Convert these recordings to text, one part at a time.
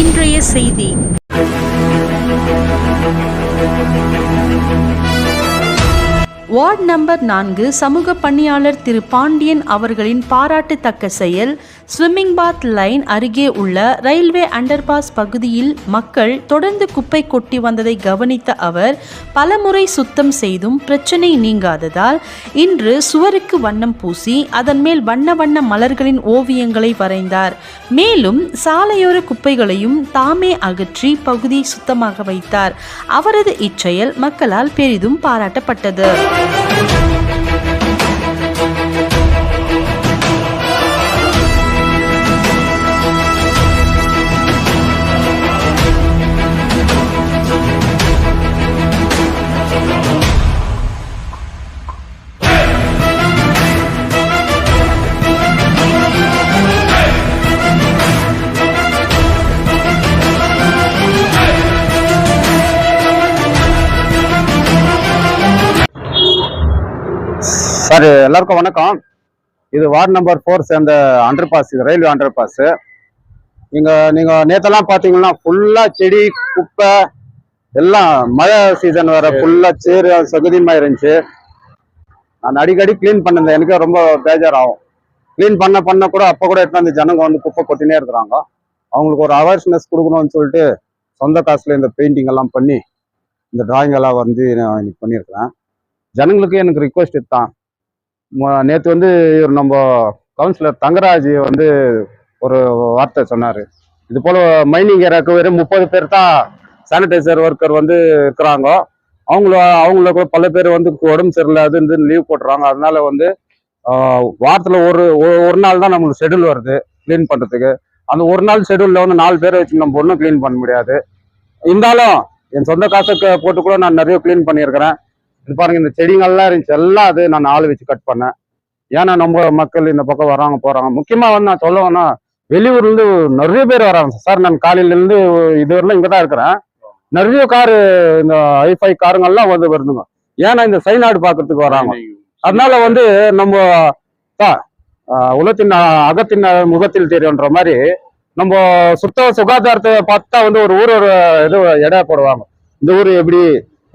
இன்றைய செய்தி. Ward number நான்கு சமூக பணியாளர் திரு பாண்டியன் அவர்களின் பாராட்டுத்தக்க செயல் ஸ்விம்மிங் பாத் லைன் அருகே உள்ள ரயில்வே அண்டர்பாஸ் பகுதியில் மக்கள் தொடர்ந்து குப்பை கொட்டி வந்ததை கவனித்த அவர் பலமுறை சுத்தம் செய்தும் பிரச்சனை நீங்காததால் இன்று சுவருக்கு வண்ணம் பூசி அதன் மேல் வண்ண வண்ண மலர்களின் ஓவியங்களை வரைந்தார். மேலும் சாலையோர குப்பைகளையும் தாமே அகற்றி பகுதியை சுத்தமாக வைத்தார். அவரது இச்செயல் மக்களால் பெரிதும் பாராட்டப்பட்டது. Thank you. சார் எல்லாருக்கும் வணக்கம். இது வார்டு நம்பர் ஃபோர் சேர்ந்த அண்டர் பாஸ் இது ரயில்வே அண்டர் பாஸ் இங்கே நீங்கள் நேற்றெல்லாம் பார்த்தீங்கன்னா ஃபுல்லாக செடி குப்பை எல்லாம் மழை சீசன் வேற ஃபுல்லாக சேர் சகுதியமாக இருந்துச்சு. நான் அடிக்கடி க்ளீன் பண்ணிருந்தேன் எனக்கு ரொம்ப பேஜாராகும். க்ளீன் பண்ண பண்ண கூட அப்போ கூட எடுத்து அந்த ஜனங்க வந்து குப்பை கொட்டினே இருக்கிறாங்க. அவங்களுக்கு ஒரு அவேர்னஸ் கொடுக்கணும்னு சொல்லிட்டு சொந்த காசுல இந்த பெயிண்டிங் எல்லாம் பண்ணி இந்த டிராயிங் எல்லாம் வந்து நான் இன்னைக்கு பண்ணியிருக்கிறேன். ஜனங்களுக்கு எனக்கு ரிக்வெஸ்ட் தான். நேற்று வந்து இவர் நம்ம கவுன்சிலர் தங்கராஜ் வந்து ஒரு வார்த்தை சொன்னார். இது போல் மைனிங் ஏரியாவுக்கு வெறும் முப்பது பேர் தான் சானிடைசர் ஒர்க்கர் வந்து இருக்கிறாங்க. அவங்கள அவங்கள கூட பல பேர் வந்து உடம்பு சரியில்லை அது இது லீவ் போட்டுறாங்க. அதனால வந்து வாரத்தில் ஒரு ஒரு- நாள் தான் நம்மளுக்கு ஷெடியூல் வருது க்ளீன் பண்ணுறதுக்கு அந்த ஒரு நாள் ஷெடியூலில் வந்து நாலு பேரை வச்சு நம்ம ஒன்றும் க்ளீன் பண்ண முடியாது. இருந்தாலும் என் சொந்த காசுக்கு போட்டு கூட நான் நிறைய க்ளீன் பண்ணியிருக்கிறேன். இது பாருங்க இந்த செடிங்கள்லாம் இருந்துச்சு. எல்லாம் அது நான் ஆள் வச்சு கட் பண்ணேன். ஏன்னா நம்ம மக்கள் இந்த பக்கம் வராங்க போறாங்க. முக்கியமா வந்து நான் சொல்லுவேன்னா வெளியூர்லேருந்து நிறைய பேர் வராங்க. சார் நான் காலையிலேருந்து இருந்து இங்கே தான் இருக்கிறேன். நிறைய காரு இந்த ஐஃபை காருங்கள்லாம் வந்து வருதுங்க. ஏன்னா இந்த சைநாடு பார்க்கறதுக்கு வராங்க. அதனால வந்து நம்ம உலகத்தின் அகத்தின் முகத்தில் தெரியுன்ற மாதிரி நம்ம சுத்த சுகாதாரத்தை பார்த்தா வந்து ஒரு ஊர் ஒரு இது எடை போடுவாங்க. இந்த ஊர் எப்படி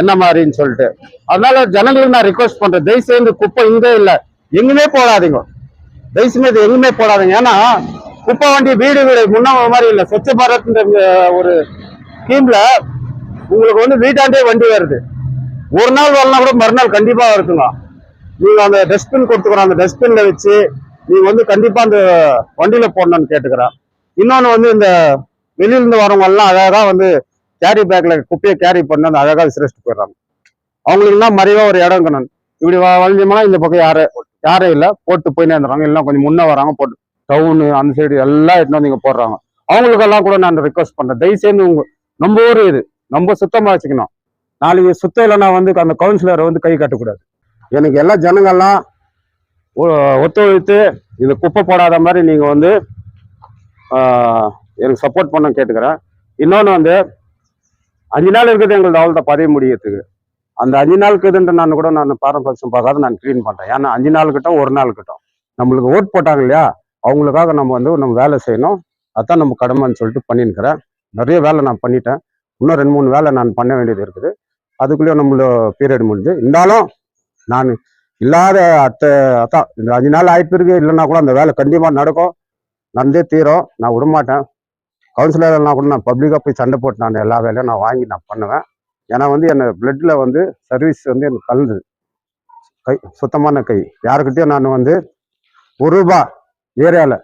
என்ன மாதிரின்னு சொல்லிட்டு. அதனால ஜனங்களுக்கு நான் ரிக்வஸ்ட் பண்றேன். தயவு செய்து குப்பை இங்கே இல்லை. எங்குமே போடாதீங்க. தயவு செய்து எங்குமே போடாதீங்க. ஏன்னா குப்பை வண்டி வீடு வீடு முன்ன மாதிரி இல்லை. ஸ்வச்ச பாரத்ன்ற ஒரு ஸ்கீம்ல உங்களுக்கு வந்து வீட்டாண்டே வண்டி வருது. ஒரு நாள் வரலாம் கூட மறுநாள் கண்டிப்பா வருதுங்க. நீங்க அந்த டஸ்ட்பின் கொடுத்துக்கிறோம் அந்த டஸ்ட்பின்ல வச்சு நீங்க வந்து கண்டிப்பா அந்த வண்டியில போடணும்னு கேட்டுக்கிறேன். இன்னொன்னு வந்து இந்த வெளியிலிருந்து வரவங்க எல்லாம் அழகா வந்து கேரி பேக்கில் குப்பையை கேரி பண்ணி அந்த அழகாக விசிரிச்சுட்டு போயிடுறாங்க. அவங்களுக்குன்னா மறைவாக ஒரு இடம் இருக்கணும். இப்படி வ- வளைஞ்சோம்னா இந்த பக்கம் யாரும் யாரும் இல்லை போட்டு போயினே இருந்துறாங்க எல்லாம் கொஞ்சம் முன்னே வராங்க போட்டு டவுனு அந்த சைடு எல்லாம் எடுத்துன்னு வந்து இங்கே போடுறாங்க. அவங்களுக்கெல்லாம் கூட நான் ரிக்வஸ்ட் பண்ணுறேன் தயவு செய்து உங்க நம்ம ஊர் இது. நம்ம சுத்தமாக வச்சுக்கணும். நாளைக்கு சுத்தம் இல்லைன்னா வந்து அந்த கவுன்சிலரை வந்து கை காட்டக்கூடாது. எனக்கு எல்லா ஜனங்கள்லாம் ஒ- ஒத்துழைத்து இந்த குப்பை போடாத மாதிரி நீங்கள் வந்து எனக்கு சப்போர்ட் பண்ண கேட்டுக்கிறேன். இன்னொன்று வந்து அஞ்சு நாள் இருக்குது எங்களது அவ்வளோ பதவி முடியறதுக்கு. அந்த அஞ்சு நாள் இருக்குதுன்ற நான் கூட நான் பாரபட்சம் பார்க்காத நான் க்ளீன் பண்ணுறேன் ஏன்னா அஞ்சு நாள் கிட்ட ஒரு நாள் கிட்டும் நம்மளுக்கு ஓட் போட்டாங்க இல்லையா? அவங்களுக்காக நம்ம வந்து நம்ம வேலை செய்யணும். அதான் நம்ம கடமைன்னு சொல்லிட்டு பண்ணிருக்கிறேன் நிறைய வேலை நான் பண்ணிட்டேன். இன்னும் ரெண்டு மூணு வேலை நான் பண்ண வேண்டியது இருக்குது. அதுக்குள்ளேயும் நம்மளோட பீரியட் முடிஞ்சு. இருந்தாலும் நான் இல்லாத அத்த அதான் இந்த அஞ்சு நாள் ஆயிட்டு இருக்கு இல்லைன்னா கூட அந்த வேலை கண்டிப்பாக நடக்கும். நடந்தே தீரும். நான் விடமாட்டேன். கவுன்சிலர்னா கூட நான் பப்ளிக்காக போய் சண்டை போட்டு நான் எல்லா வேலையும் நான் வாங்கி நான் பண்ணுவேன். ஏன்னா வந்து என்ன பிளட்ல வந்து சர்வீஸ் வந்து எனக்கு கலந்தது கை சுத்தமான கை. யாருக்கிட்டையும் நான் வந்து ஒரு ரூபா ஏரியாவில்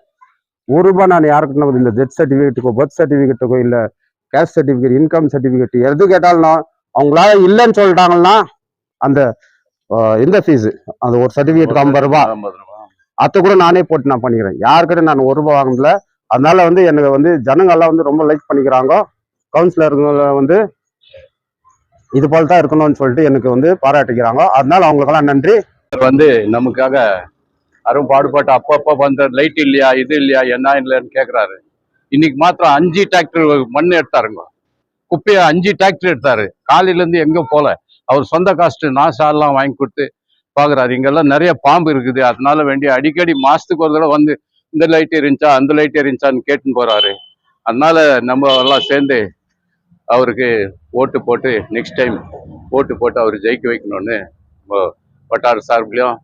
ஒரு ரூபா நான் யாருக்கிட்ட வந்து இந்த டெத் சர்டிஃபிகேட்டுக்கோ பர்த் சர்டிஃபிகேட்டுக்கோ இல்லை கேஸ்ட் சர்டிஃபிகேட் இன்கம் சர்டிஃபிகேட் எது கேட்டாலும் அவங்களால இல்லைன்னு சொல்லிட்டாங்கன்னா அந்த இந்த ஃபீஸ் அந்த ஒரு சர்டிஃபிகேட்டுக்கு ஐம்பது ரூபா. அதை கூட நானே போட்டு நான் பண்ணிக்கிறேன். யாருக்கிட்ட நான் ஒரு ரூபா வாங்கினதில்ல அதனால வந்து எனக்கு வந்து ஜனங்கள்லாம் வந்து ரொம்ப லைக் பண்ணிக்கிறாங்க. கவுன்சிலருங்களை வந்து இது போல தான் இருக்கணும்னு சொல்லிட்டு எனக்கு வந்து பாராட்டிக்கிறாங்க அதனால அவங்களுக்கெல்லாம் நன்றி. வந்து நமக்காக அரும் பாடுபட்டு அப்பப்போ வந்து லைட் இல்லையா இது இல்லையா என்ன இல்லைன்னு கேட்குறாரு இன்னைக்கு மாத்திரம் அஞ்சு டிராக்டர் மண் எடுத்தாருங்க. குப்பையை அஞ்சு டிராக்டர் எடுத்தாரு. காலையிலேருந்து எங்கே எங்கேயும் போல. அவர் சொந்த காஸ்ட்டு நாசாலாம் வாங்கி கொடுத்து பார்க்குறாரு இங்கெல்லாம் நிறைய பாம்பு இருக்குது. அதனால வேண்டிய அடிக்கடி மாதத்துக்கு ஒரு தடவை வந்து இந்த லைட் இருந்துச்சா அந்த லைட் இருந்துச்சான்னு கேட்டுன்னு போறாரு. அதனால நம்ம எல்லாம் சேர்ந்து அவருக்கு ஓட்டு போட்டு நெக்ஸ்ட் டைம் ஓட்டு போட்டு அவர் ஜெயிக்க வைக்கணும்னு வட்டார சார்பிலையும்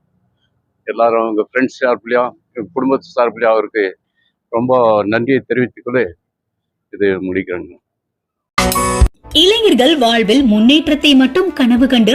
எல்லாரும் உங்கள் ஃப்ரெண்ட்ஸ் சார்பிலையும் குடும்பத்து சார்பிலையும் அவருக்கு ரொம்ப நன்றியை தெரிவித்துக்கொண்டு இது முடிக்கிறேங்க. இளைஞர்கள் வாழ்வில் முன்னேற்றத்தை மட்டும் கனவு கண்டு